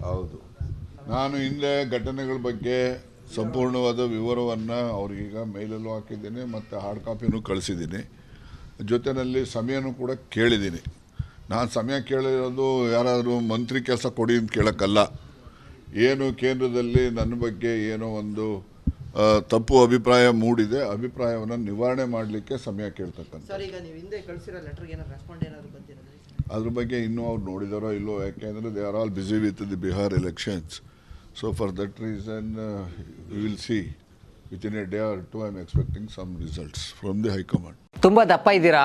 ಹೌದು. ನಾನು ಹಿಂದೆ ಘಟನೆಗಳ ಬಗ್ಗೆ ಸಂಪೂರ್ಣವಾದ ವಿವರವನ್ನು ಅವ್ರಿಗೀಗ ಮೇಲಲ್ಲೂ ಹಾಕಿದ್ದೀನಿ ಮತ್ತು ಹಾರ್ಡ್ ಕಾಪಿನೂ ಕಳಿಸಿದ್ದೀನಿ. ಜೊತೆಯಲ್ಲಿ ಸಮಯನೂ ಕೂಡ ಕೇಳಿದ್ದೀನಿ. ನಾನು ಸಮಯ ಕೇಳಿರೋದು ಯಾರಾದರೂ ಮಂತ್ರಿ ಕೆಲಸ ಕೊಡಿ ಅಂತ ಕೇಳೋಕ್ಕಲ್ಲ. ಏನು ಕೇಂದ್ರದಲ್ಲಿ ನನ್ನ ಬಗ್ಗೆ ಏನೋ ಒಂದು ತಪ್ಪು ಅಭಿಪ್ರಾಯ ಮೂಡಿದೆ. ಅಭಿಪ್ರಾಯವನ್ನು ನಿವಾರಣೆ ಮಾಡಲಿಕ್ಕೆ ಸಮಯ ಕೇಳ್ತಕ್ಕಂಥ ಸರ್ ಈಗ ನೀವು ಹಿಂದೆ ಕಳಿಸಿರೋ ಲೆಟರ್ಗೆ ಏನಾದ್ರು ರೆಸ್ಪಾಂಡ್ ಏನಾದ್ರು ಬಂದಿರೋದು ಅದ್ರ ಬಗ್ಗೆ ಇನ್ನೂ ಅವ್ರು ನೋಡಿದಾರೋ ಇಲ್ಲೋ ಯಾಕೆಂದರೆ they are all busy with the Bihar elections so for that reason we will see within a day or two I am expecting some results from the high command ತುಂಬ ದಪ್ಪ ಇದ್ದೀರಾ?